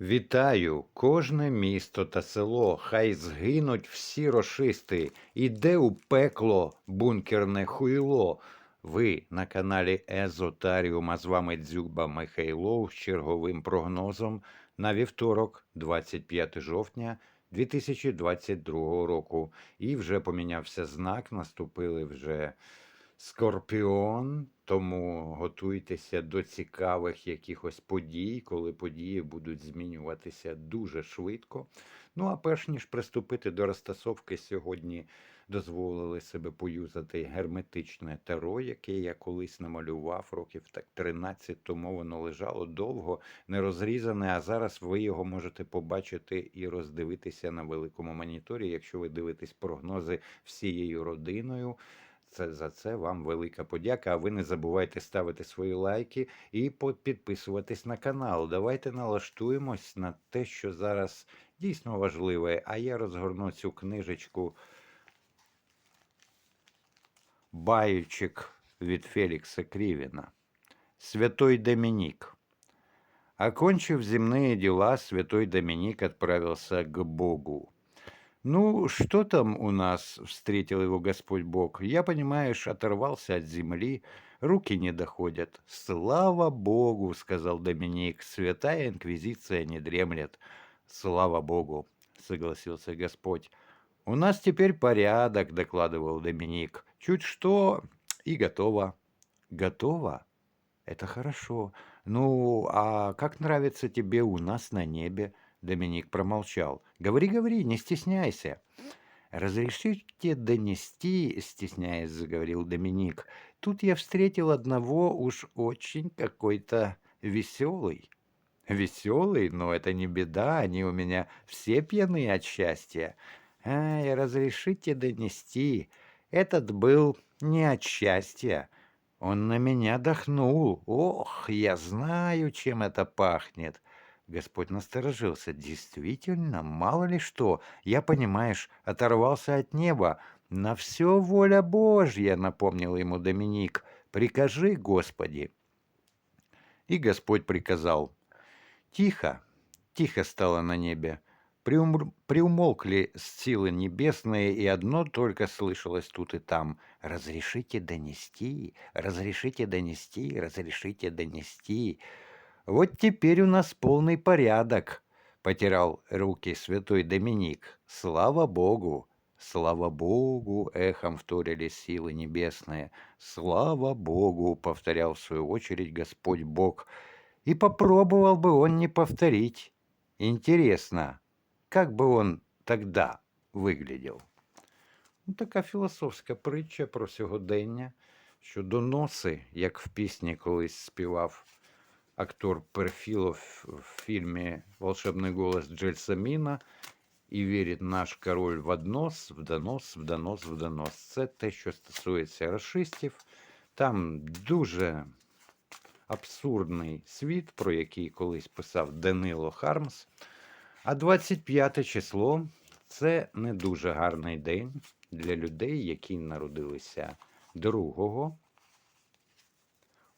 Вітаю кожне місто та село, хай згинуть всі рошисти, іде у пекло бункерне хуйло. Ви на каналі Езотаріум, а з вами Дзюба Михайлов з черговим прогнозом на вівторок, 25 жовтня 2022 року. І вже помінявся знак, наступили вже Скорпіон, тому готуйтеся до цікавих якихось подій, коли події будуть змінюватися дуже швидко. Ну а перш ніж приступити до розтасовки, сьогодні дозволили себе поюзати герметичне таро, яке я колись намалював років так 13 тому. Воно лежало довго, не розрізане. А зараз ви його можете побачити і роздивитися на великому моніторі, якщо ви дивитесь прогнози всією родиною. Це за це вам велика подяка. А ви не забувайте ставити свої лайки і підписуватись на канал. Давайте налаштуємось на те, що зараз дійсно важливе. А я розгорну цю книжечку Баючик від Фелікса Крівіна. Святой Доминик. Окончив земные дела, святой Доминик отправился к Богу. Ну, что там у нас встретил его Господь Бог? Я, понимаешь, оторвался от земли, руки не доходят. Слава Богу, сказал Доминик, святая инквизиция не дремлет. Слава Богу, согласился Господь. У нас теперь порядок, докладывал Доминик. Чуть что и готово. Готово? Это хорошо. Ну, а как нравится тебе у нас на небе? Доминик промолчал. Говори, говори, не стесняйся. Разрешите донести, стесняясь, заговорил Доминик. Тут я встретил одного уж очень какой-то веселый. Веселый, но это не беда, они у меня все пьяные от счастья. Ай, разрешите донести. Этот был не от счастья. Он на меня дохнул. Ох, я знаю, чем это пахнет. Господь насторожился. Действительно, мало ли что. Я, понимаешь, оторвался от неба. На все воля Божья, напомнил ему Доминик. Прикажи, Господи. И Господь приказал. Тихо, тихо стало на небе. Приумр- Приумолкли силы небесные, и одно только слышалось тут и там. «Разрешите донести, разрешите донести, разрешите донести». Вот теперь у нас полный порядок, потирал руки святой Доминик. Слава Богу! Слава Богу! Эхом вторили силы небесные. Слава Богу! повторял в свою очередь Господь Бог. И попробовал бы он не повторить. Интересно, как бы он тогда выглядел? Ну, така філософська притча про сьогодення, що доноси, як в пісні колись співав Актор Перфілов в фільмі Волшебний голос Джельсаміна і вірить наш король в однос, в донос, в донос, в донос. Це те, що стосується расистів. Там дуже абсурдний світ, про який колись писав Данило Хармс. А 25 число це не дуже гарний день для людей, які народилися 2,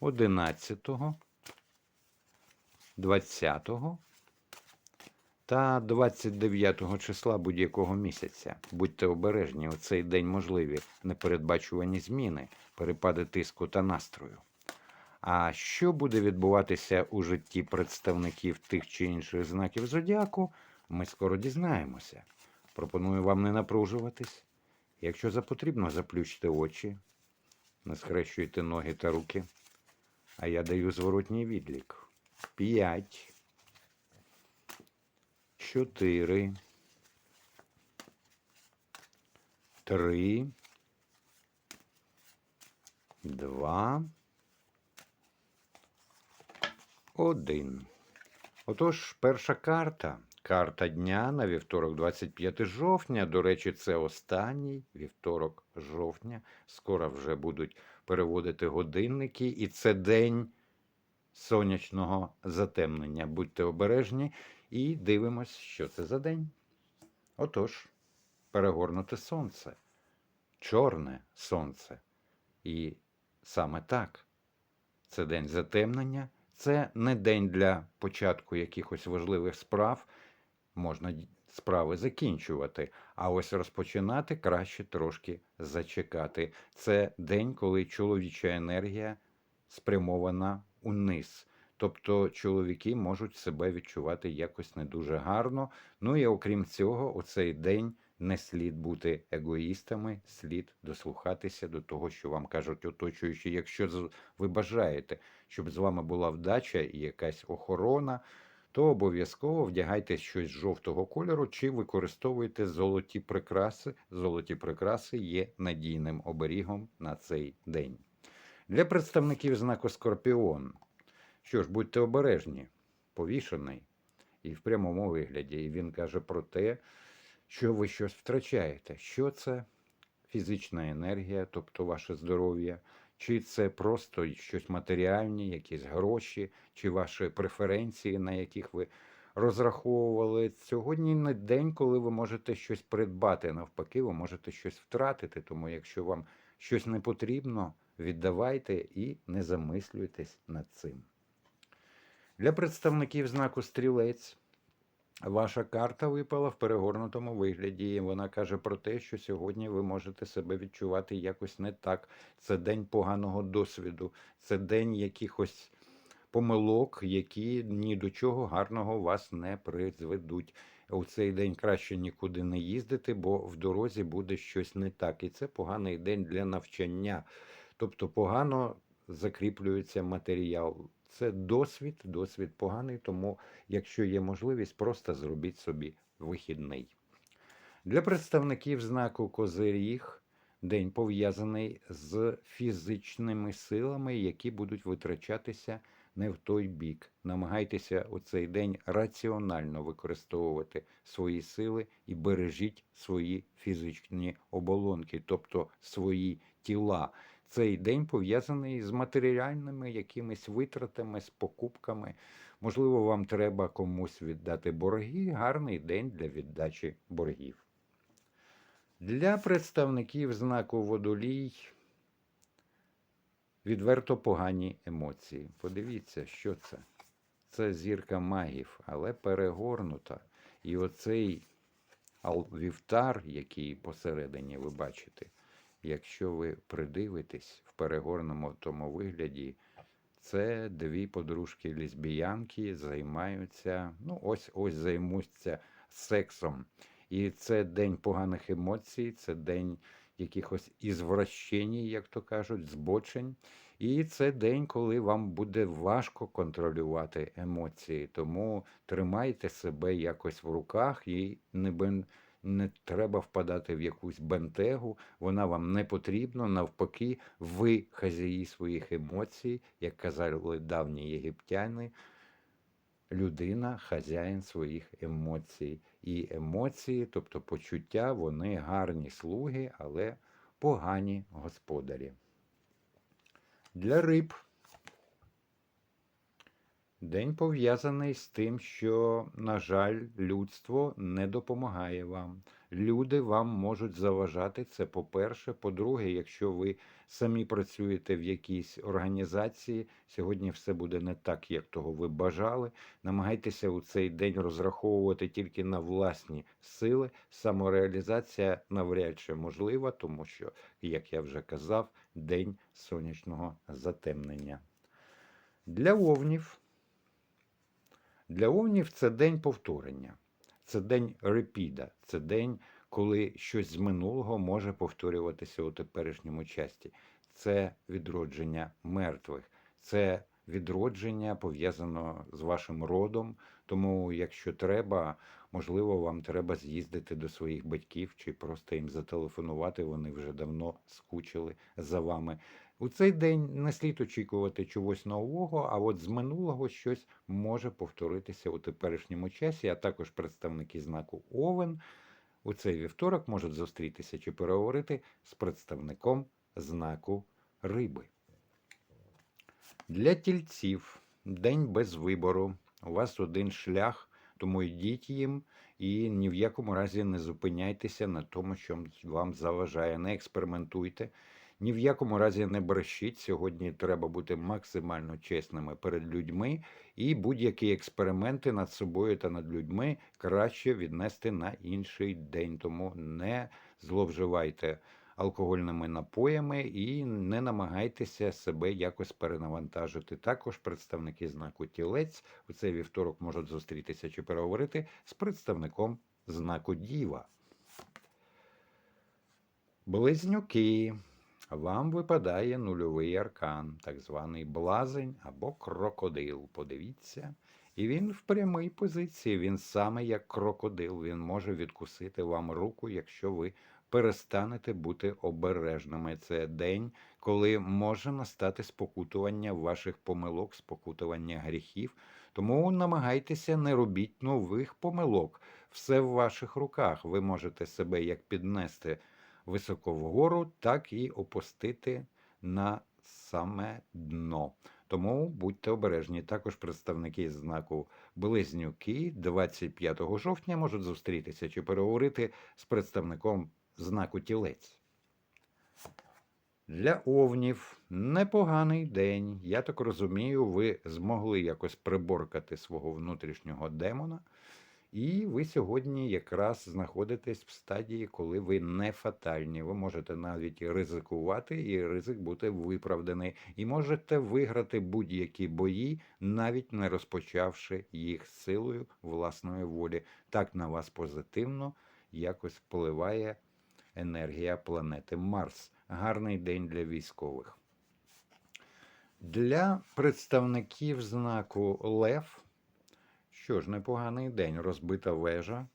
11, 20 та 29 числа будь-якого місяця. Будьте обережні, у цей день можливі непередбачувані зміни, перепади тиску та настрою. А що буде відбуватися у житті представників тих чи інших знаків зодіаку, ми скоро дізнаємося. Пропоную вам не напружуватись. Якщо за потрібно, заплющте очі, не схрещуйте ноги та руки. А я даю зворотній відлік. П'ять. Чотири. Три. Два. Один. Отож, перша карта. Карта дня на вівторок, 25 жовтня. До речі, це останній вівторок жовтня. Скоро вже будуть переводити годинники, і це день сонячного затемнення. Будьте обережні і дивимось, що це за день. Отож, перегорнуте сонце, чорне сонце. І саме так. Це день затемнення, Це не день для початку якихось важливих справ. Можна справи закінчувати, а ось розпочинати краще трошки зачекати. Це день, коли чоловіча енергія спрямована униз. Тобто чоловіки можуть себе відчувати якось не дуже гарно. Ну і окрім цього, у цей день не слід бути егоїстами, слід дослухатися до того, що вам кажуть оточуючі. Якщо ви бажаєте, щоб з вами була вдача і якась охорона, то обов'язково вдягайте щось жовтого кольору чи використовуйте золоті прикраси. Золоті прикраси є надійним оберігом на цей день. Для представників знаку Скорпіон. Що ж, будьте обережні, повішений і в прямому вигляді. І він каже про те, що ви щось втрачаєте. Що це фізична енергія, тобто ваше здоров'я, чи це просто щось матеріальне, якісь гроші, чи ваші преференції, на яких ви розраховували. Сьогодні не день, коли ви можете щось придбати. Навпаки, ви можете щось втратити. Тому, якщо вам щось не потрібно, віддавайте і не замислюйтесь над цим. Для представників знаку стрілець ваша карта випала в перегорнутому вигляді. і Вона каже про те, що сьогодні ви можете себе відчувати якось не так. Це день поганого досвіду, це день якихось помилок, які ні до чого гарного вас не призведуть. У цей день краще нікуди не їздити, бо в дорозі буде щось не так. І це поганий день для навчання. Тобто погано закріплюється матеріал. Це досвід, досвід поганий, тому якщо є можливість, просто зробіть собі вихідний. Для представників знаку Козиріг день пов'язаний з фізичними силами, які будуть витрачатися не в той бік. Намагайтеся у цей день раціонально використовувати свої сили і бережіть свої фізичні оболонки, тобто свої тіла. Цей день пов'язаний з матеріальними якимись витратами, з покупками. Можливо, вам треба комусь віддати борги. Гарний день для віддачі боргів. Для представників знаку водолій відверто погані емоції. Подивіться, що це. Це зірка магів, але перегорнута. І оцей вівтар, який посередині ви бачите, якщо ви придивитесь в перегорному тому вигляді, це дві подружки лесбіянки займаються, ну ось ось займуться сексом. І це день поганих емоцій, це день якихось ізвращень, як то кажуть, збочень. І це день, коли вам буде важко контролювати емоції. Тому тримайте себе якось в руках і не, бен... не треба впадати в якусь бентегу. Вона вам не потрібна. Навпаки, ви хазяї своїх емоцій, як казали давні єгиптяни. Людина хазяїн своїх емоцій. І емоції, тобто почуття, вони гарні слуги, але погані господарі. Для риб день пов'язаний з тим, що, на жаль, людство не допомагає вам. Люди вам можуть заважати це по-перше. По-друге, якщо ви самі працюєте в якійсь організації, сьогодні все буде не так, як того ви бажали. Намагайтеся у цей день розраховувати тільки на власні сили. Самореалізація навряд чи можлива, тому що, як я вже казав, день сонячного затемнення. Для овнів. Для овнів це день повторення. Це день репіда, це день, коли щось з минулого може повторюватися у теперішньому часі. Це відродження мертвих, це відродження пов'язано з вашим родом. Тому, якщо треба, можливо, вам треба з'їздити до своїх батьків чи просто їм зателефонувати. Вони вже давно скучили за вами. У цей день не слід очікувати чогось нового, а от з минулого щось може повторитися у теперішньому часі, а також представники знаку Овен у цей вівторок можуть зустрітися чи переговорити з представником знаку Риби. Для тільців день без вибору. У вас один шлях, тому йдіть їм і ні в якому разі не зупиняйтеся на тому, що вам заважає. Не експериментуйте, ні в якому разі не брешіть. Сьогодні треба бути максимально чесними перед людьми, і будь-які експерименти над собою та над людьми краще віднести на інший день. Тому не зловживайте алкогольними напоями і не намагайтеся себе якось перенавантажити. Також представники знаку тілець у цей вівторок можуть зустрітися чи переговорити з представником знаку Діва. Близнюки. Вам випадає нульовий аркан, так званий блазень або крокодил. Подивіться. І він в прямій позиції. Він саме як крокодил. Він може відкусити вам руку, якщо ви перестанете бути обережними. Це день, коли може настати спокутування ваших помилок, спокутування гріхів. Тому намагайтеся не робіть нових помилок. Все в ваших руках. Ви можете себе як піднести високо вгору, так і опустити на саме дно. Тому будьте обережні. Також представники знаку Близнюки 25 жовтня можуть зустрітися чи переговорити з представником знаку Тілець. Для овнів непоганий день. Я так розумію, ви змогли якось приборкати свого внутрішнього демона. І ви сьогодні якраз знаходитесь в стадії, коли ви не фатальні. Ви можете навіть ризикувати, і ризик бути виправданий, і можете виграти будь-які бої, навіть не розпочавши їх силою власної волі. Так на вас позитивно якось впливає енергія планети Марс. Гарний день для військових. Для представників знаку Лев. Що ж, непоганий день, розбита вежа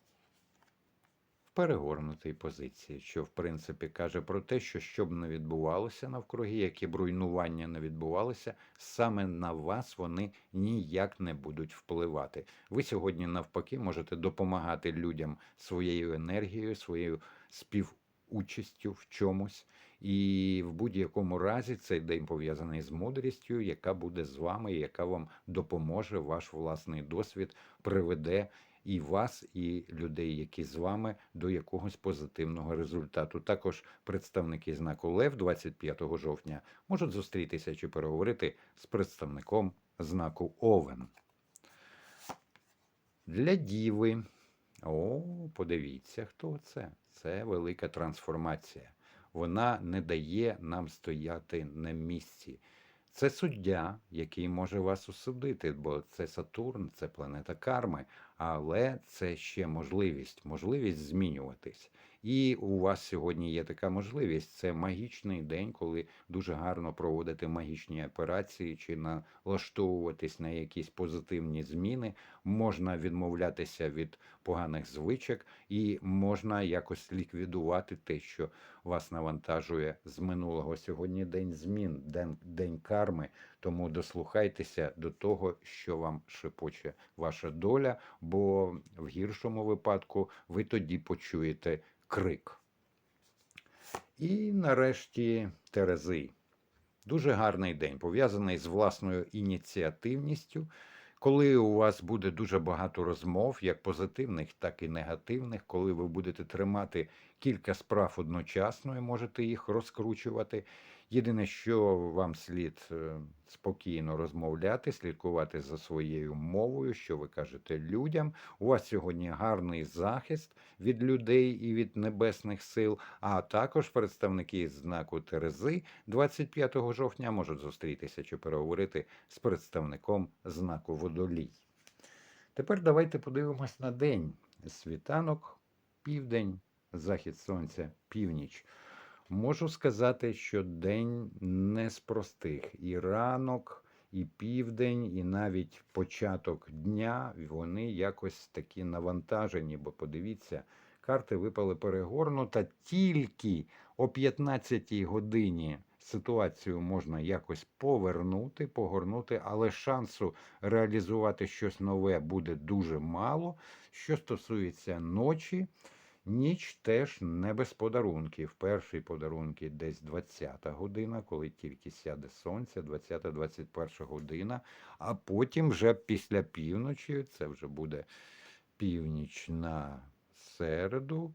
в перегорнутій позиції, що в принципі каже про те, що щоб не відбувалося навкруги, які б руйнування не відбувалося, саме на вас вони ніяк не будуть впливати. Ви сьогодні, навпаки, можете допомагати людям своєю енергією, своєю співучастю в чомусь. І в будь-якому разі цей день пов'язаний з мудрістю, яка буде з вами, яка вам допоможе, ваш власний досвід приведе і вас, і людей, які з вами, до якогось позитивного результату. Також представники знаку Лев 25 жовтня можуть зустрітися чи переговорити з представником знаку Овен. Для Діви. О, подивіться, хто це. Це велика трансформація вона не дає нам стояти на місці. Це суддя, який може вас осудити, бо це Сатурн, це планета карми, але це ще можливість, можливість змінюватись. І у вас сьогодні є така можливість. Це магічний день, коли дуже гарно проводити магічні операції чи налаштовуватись на якісь позитивні зміни. Можна відмовлятися від поганих звичок, і можна якось ліквідувати те, що вас навантажує з минулого. Сьогодні день змін, день, день карми. Тому дослухайтеся до того, що вам шепоче ваша доля, бо в гіршому випадку ви тоді почуєте крик. І нарешті Терези. Дуже гарний день, пов'язаний з власною ініціативністю. Коли у вас буде дуже багато розмов, як позитивних, так і негативних, коли ви будете тримати кілька справ одночасно і можете їх розкручувати. Єдине, що вам слід е, спокійно розмовляти, слідкувати за своєю мовою, що ви кажете людям. У вас сьогодні гарний захист від людей і від небесних сил, а також представники знаку Терези 25 жовтня можуть зустрітися чи переговорити з представником знаку Водолій. Тепер давайте подивимось на день. Світанок, південь, захід сонця, північ. Можу сказати, що день не з простих. І ранок, і південь, і навіть початок дня вони якось такі навантажені, бо подивіться, карти випали перегорнута тільки о 15 годині. Ситуацію можна якось повернути, погорнути, але шансу реалізувати щось нове буде дуже мало. Що стосується ночі, Ніч теж не без подарунків. Перші подарунки десь 20 година, коли тільки сяде сонце, 20-21 година, а потім вже після півночі, це вже буде північ на середу.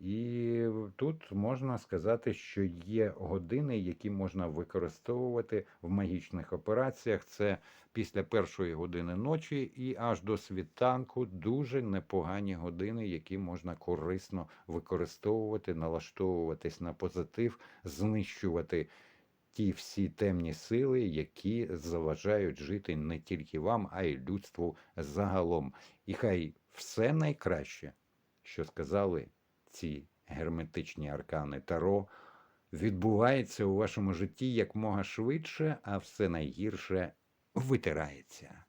І тут можна сказати, що є години, які можна використовувати в магічних операціях. Це після першої години ночі і аж до світанку дуже непогані години, які можна корисно використовувати, налаштовуватись на позитив, знищувати ті всі темні сили, які заважають жити не тільки вам, а й людству загалом. І хай все найкраще, що сказали ці герметичні аркани Таро, відбувається у вашому житті якмога швидше, а все найгірше витирається.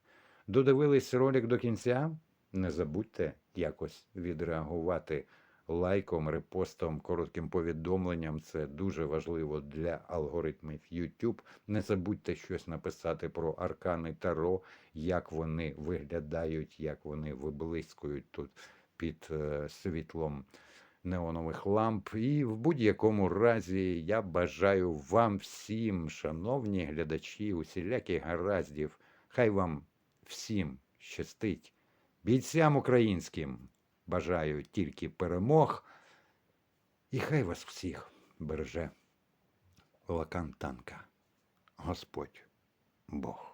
Додивились ролик до кінця? Не забудьте якось відреагувати лайком, репостом, коротким повідомленням. Це дуже важливо для алгоритмів YouTube. Не забудьте щось написати про аркани Таро, як вони виглядають, як вони виблискують тут під е, світлом неонових ламп. І в будь-якому разі я бажаю вам всім, шановні глядачі, усіляких гараздів. Хай вам всім щастить. Бійцям українським бажаю тільки перемог. І хай вас всіх береже Лакан Танка. Господь Бог.